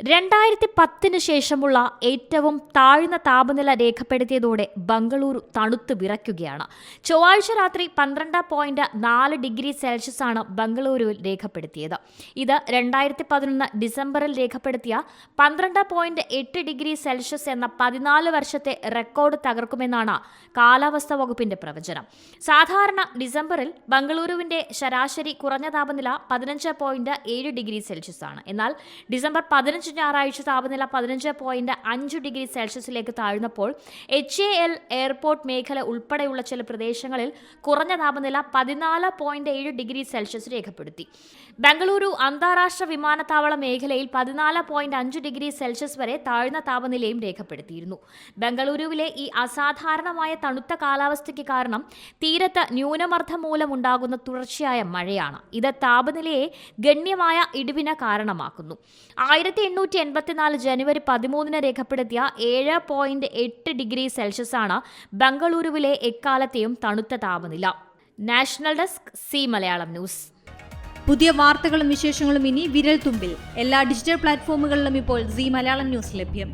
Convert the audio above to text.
രണ്ടായിരത്തി പത്തിന് ശേഷമുള്ള ഏറ്റവും താഴ്ന്ന താപനില രേഖപ്പെടുത്തിയതോടെ ബംഗളൂരു തണുത്ത് വിറയ്ക്കുകയാണ്. ചൊവ്വാഴ്ച രാത്രി പന്ത്രണ്ട് പോയിന്റ് നാല് ഡിഗ്രി സെൽഷ്യസ് ആണ് ബംഗളൂരുവിൽ രേഖപ്പെടുത്തിയത്. ഇത് രണ്ടായിരത്തി പതിനൊന്ന് ഡിസംബറിൽ രേഖപ്പെടുത്തിയ പന്ത്രണ്ട് പോയിന്റ് എട്ട് ഡിഗ്രി സെൽഷ്യസ് എന്ന പതിനാല് വർഷത്തെ റെക്കോർഡ് തകർക്കുമെന്നാണ് കാലാവസ്ഥാ വകുപ്പിന്റെ പ്രവചനം. സാധാരണ ഡിസംബറിൽ ബംഗളൂരുവിന്റെ ശരാശരി കുറഞ്ഞ താപനില പതിനഞ്ച് പോയിന്റ് ഏഴ് ഡിഗ്രി സെൽഷ്യസ് ആണ്. എന്നാൽ ഡിസംബർ പതിനഞ്ച് ഞായറാഴ്ച താപനില പതിനഞ്ച് പോയിന്റ് അഞ്ച് ഡിഗ്രി സെൽഷ്യസിലേക്ക് താഴ്ന്നപ്പോൾ എച്ച് എ എൽ എയർപോർട്ട് മേഖല ഉൾപ്പെടെയുള്ള ചില പ്രദേശങ്ങളിൽ കുറഞ്ഞ താപനില പതിനാല് പോയിന്റ് ഏഴ് ഡിഗ്രി സെൽഷ്യസ് രേഖപ്പെടുത്തി. ബംഗളൂരു അന്താരാഷ്ട്ര വിമാനത്താവള മേഖലയിൽ പതിനാല് പോയിന്റ് അഞ്ച് ഡിഗ്രി സെൽഷ്യസ് വരെ താഴ്ന്ന താപനിലയും രേഖപ്പെടുത്തിയിരുന്നു. ബംഗളൂരുവിലെ ഈ അസാധാരണമായ തണുത്ത കാലാവസ്ഥയ്ക്ക് കാരണം തീരത്ത് ന്യൂനമർദ്ദം മൂലമുണ്ടാകുന്ന തുടർച്ചയായ മഴയാണ്. ഇത് താപനിലയെ ഗണ്യമായ ഇടിവിന് കാരണമാക്കുന്നു. ആയിരത്തി എണ്ണൂറ്റി എൺപത്തിനാല് ജനുവരി പതിമൂന്നിന് രേഖപ്പെടുത്തിയ ഏഴ് പോയിന്റ് എട്ട് ഡിഗ്രി സെൽഷ്യസ് ആണ് ബംഗളൂരുവിലെ എക്കാലത്തെയും തണുത്ത താപനില. National desk C Malayalam news. പുതിയ വാർത്തകളും വിശേഷങ്ങളും ഇനി വിരൽ തുമ്പിൽ എല്ലാ ഡിജിറ്റൽ പ്ലാറ്റ്ഫോമുകളിലും ഇപ്പോൾ സി മലയാളം ന്യൂസ് ലഭ്യം.